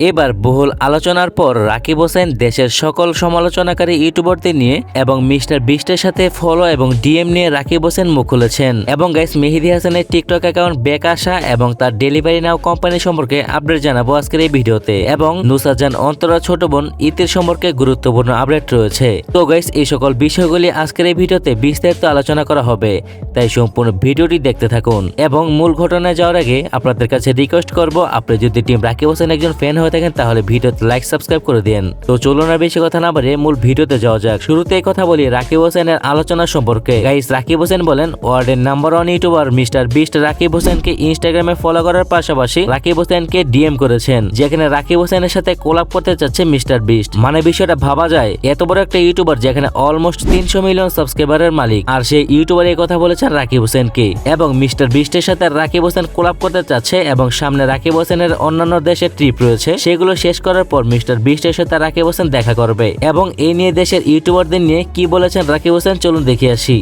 এবার বহুল আলোচনার পর রাকিব হোসেন দেশের সকল সমালোচনাকারী ইউটিউবারদের নিয়ে এবং মিস্টার বিস্টের সাথে ফলো এবং ডিএম নিয়ে রাকিব হোসেন মুখ খুলেছেন। এবং গাইস, মেহেদি হাসানের টিকটক অ্যাকাউন্ট ব্যাক আসা এবং তার ডেলিভারি নাও কোম্পানি সম্পর্কে আপডেট জানাব আজকের এই ভিডিওতে। এবং নুসাজান অন্তরা ছোট বোন ইতির সম্পর্কে গুরুত্বপূর্ণ আপডেট রয়েছে। তো গাইস, এই সকল বিষয়গুলি আজকের এই ভিডিওতে বিস্তারিত আলোচনা করা হবে। তাই সম্পূর্ণ ভিডিওটি দেখতে থাকুন। এবং মূল ঘটনায় যাওয়ার আগে আপনাদের কাছে রিকোয়েস্ট করব, আপনি যদি টিম রাকিব হোসেন একজন ফ্যান হয়ে থাকেন, তাহলে ভিডিওতে লাইক সাবস্ক্রাইব করে দিন তো চলুন আর বেশি কথা না বাড়ে মূল ভিডিওতে যাওয়া যাক। শুরুতে কথা বলি রাকিব হোসেনের আলোচনা সম্পর্কে। গাইস রাকিব হোসেন বলেন ওয়ার্ল্ডের number one YouTuber Mister Beast Rakib হোসেনকে ইনস্টাগ্রামে ফলো করার পাশাপাশি রাকিব হোসেনকে ডিএম করেছেন, যেখানে রাকিব হোসেনের সাথে কোলাপ করতে চাচ্ছে মিস্টার বিস্ট। মানে বিষয়টা ভাবা যায়, এত বড় একটা ইউটিউবার যেখানে অলমোস্ট তিনশো মিলিয়ন সাবস্ক্রাইবারের মালিক। আর সেই ইউটিউবার এই কথা বলেছেন রাকিব হোসেনকে। এবং মিস্টার বিস্টের সাথে রাকিব হোসেন কোলাপ করতে চাচ্ছে এবং সামনে রাকিব হোসেনের অন্যান্য দেশের ট্রিপ রয়েছে। সেগুলো শেষ করার পর মিস্টার বিস্টের সাথে রাকিব হোসেন দেখা করবে এবং এই নিয়ে দেশের ইউটিউবারদের নিয়ে কি বলেছেন রাকিব হোসেন চলুন দেখে আসি।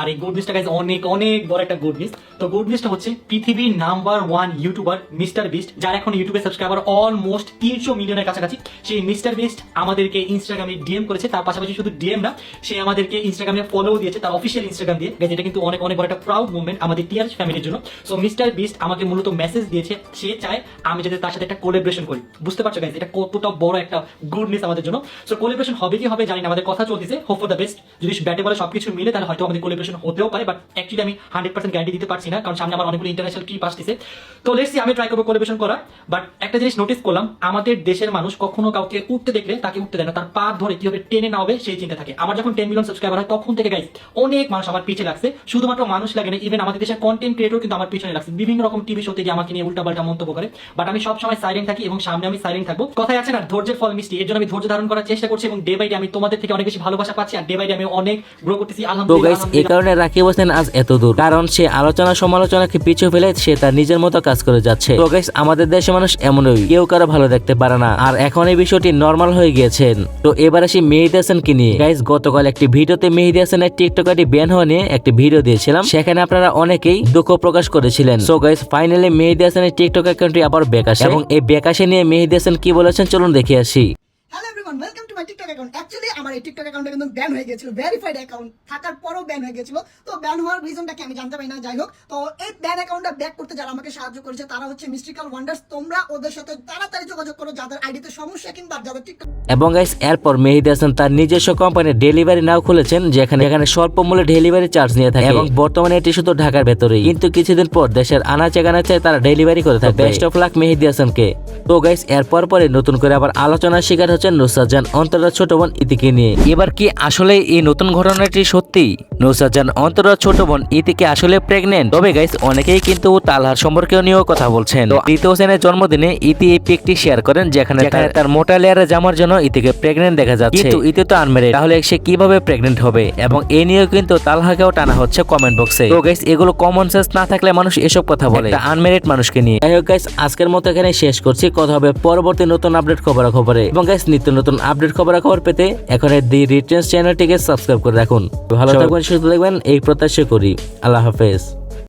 আর এই গুড নিউজটা অনেক অনেক বড় একটা গুড নিউজ তো গুড নিউজটা হচ্ছে পৃথিবীর number one YouTuber Mister Beast যার এখন ইউটিউবে সাবস্ক্রাইবার অলমোস্ট তিনশো মিলিয়নের কাছাকাছি। সেই মিস্টার বিস্ট আমাদেরকে ইনস্টাগ্রামে ডিএম করেছে। তার পাশাপাশি শুধু ডিএম না সে আমাদেরকে ইনস্টাগ্রামে ফলো দিয়েছে। তার অফিসিয়াল ইনস্টাগ্রাম দিয়ে। এটা কিন্তু অনেক অনেক বড় একটা প্রাউড মুভমেন্ট আমাদের টিআরএস ফ্যামিলির জন্য। সো মিস্টার বিস্ট আমাকে মূলত মেসেজ দিয়েছে। সে চায় আমি যাতে তার সাথে একটা কোলাবরেশন করি। বুঝতে পারছ গাইজ এটা কতটা বড় একটা গুড নিউজ আমাদের জন্য। সো কোলাবরেশন হবে কি হবে জানি না, আমাদের কথা চলতেছে। হোপ ফর দ্য বেস্ট যদি ব্যাটে বলে সবকিছু মিলে, তাহলে হয়তো আমাদের কোলাবরেশন হতেও পারে বাট অ্যাকচুয়ালি আমি হান্ড্রেড পার্সেন্ট গ্যারান্টি দিতে পারছি না, কারণ সামনে আমার অনেকগুলো ইন্টারন্যাশনাল ট্রিপ আসতেছে। তো লেটসি আমি ট্রাই করব কোলাবরেশন করা বাট একটা জিনিস নোটিস করলাম, আমাদের দেশের মানুষ কখনো কাউকে উঠতে দেখলে তাকে উঠতে দেয় না। তার পা ধরে কীভাবে টেনে না হবে, সেই চিন্তা থাকে। আমার যখন টেন মিলিয়ন সাবস্ক্রাইবার হয়, তখন থেকে গাইজ অনেক মানুষ আমার পিছিয়ে লাগছে। শুধুমাত্র মানুষ লাগে না ইভেন আমাদের দেশের কন্টেন্ট ক্রিয়েটর কিন্তু আমার পিছনে লাগছে। বিভিন্ন রকম টিভি শোতে গিয়ে আমাকে নিয়ে উল্টাপাল্টা মন্তব্য করে। বাট আমি সব সময় সাইলেন্ট থাকি এবং সামনে আমি সাইলেন্ট থাকব। কথায় আছে না ধৈর্যের ফল মিষ্টি এর জন্য আমি ধৈর্য ধারণ করার চেষ্টা করছি এবং ডে বাই ডে আমি তোমাদের থেকে অনেক বেশি ভালোবাসা পাচ্ছি আর ডে বাই ডে আমি অনেক গ্রো করতেছি। তো আলহামদুলিল্লাহ এই কারণে রাকিব হোসেন আজ এত দূর। কারণ সে আলোচনা সমালোচনাকে পিছু ফেলে সে তার নিজের মতো কাজ করে যাচ্ছে। তো গাইস আমাদের দেশের মানুষ এমনই কেউ কারও ভালো দেখতে পারে না। আর এখন এই বিষয়টি নর্মাল হয়ে গিয়েছেন। তো এবার আসি মেহেদি হাসানকে নিয়ে। গাইস গতকাল একটি ভিডিওতে মেহেদি হাসানের টিকটক আইডি ব্যান হওয়া নিয়ে একটি ভিডিও দিয়েছিলাম। সেখানে আপনারা অনেকেই দুঃখ প্রকাশ করেছিলেন। সো গাইস ফাইনালি মেহেদি হাসানের টিকটক অ্যাকাউন্টটি আবার ব্যাক আসে। এবং এই ব্যাক আসে নিয়ে মেহেদি হাসান কি বলেছেন চলুন দেখে আসি। Welcome to my TikTok account actually আমার এই টিকটক অ্যাকাউন্টটা কিন্তু ব্যান হয়ে গেছিল ভেরিফাইড অ্যাকাউন্ট থাকার পরও ব্যান হয়ে গেছিল। তো ব্যান হওয়ার রিজনটা কি আমি জানতে পারি না যাই হোক। তো এই ব্যান অ্যাকাউন্টটা ব্যাক করতে যারা আমাকে সাহায্য করেছে তারা হচ্ছে মিস্ট্রিক্যাল ওয়ান্ডার্স তোমরা ওদের সাথে তাড়াতাড়ি যোগাযোগ করো যাদের আইডিতে সমস্যা কিংবা যাদের টিকটক এবং গাইস এরপর মেহেদি হাসান তার নিজস্ব কোম্পানির ডেলিভারি নাও খুলেছেন যেখানে এখানে স্বল্প মূল্যে ডেলিভারি চার্জ নিয়ে থাকে। এবং বর্তমানে এটি শুধু ঢাকার ভেতরেই। কিন্তু কিছুদিন পর দেশের আনাচে কানাচে তারা ডেলিভারি করে থাকে। বেস্ট অফ লাক মেহেদি হাসানকে তো গাইস এরপর পরে নতুন করে আবার আলোচনার শিকার হচ্ছেন নুসরাত জান অন্তরা ছোট বোন ইতিকে নিয়ে। এবার কি আসলে এই নতুন ঘটনাটি সত্যি? নুসরাত জান অন্তরা ছোট বোন ইতিকে আসলে প্রেগনেন্ট তবে গাইস অনেকেই কিন্তু তালহার সম্পর্কেও নিয়েও কথা বলছেন। তো ইতি হোসেনের জন্মদিনে ইতি এই পিকটি শেয়ার করেন যেখানে তার- মোটা লেয়ারে জামার জন্য ইতিকে প্রেগনেন্ট দেখা যাচ্ছে। কিন্তু ইতি তো আনমেরিড তাহলে সে কীভাবে প্রেগনেন্ট হবে? এবং এ নিয়েও কিন্তু তালহাকেও টানা হচ্ছে কমেন্ট বক্সে তো গাইস এগুলো কমন সেন্স না থাকলে মানুষ এসব কথা বলে। আনমেরিড মানুষকে নিয়ে। যাই হোক গাইস আজকের মতো এখানে শেষ করছি। কথা হবে পরবর্তী নতুন আপডেট খবর খবরে এবং গাইস নিত্য নতুন আপডেট খবর খবর পেতে এখন দি রিটেন্স চ্যানেলটিকে সাবস্ক্রাইব করে রাখুন। ভালো থাকবেন সুস্থ থাকবেন এই প্রত্যাশা করি। আল্লাহ হাফেজ।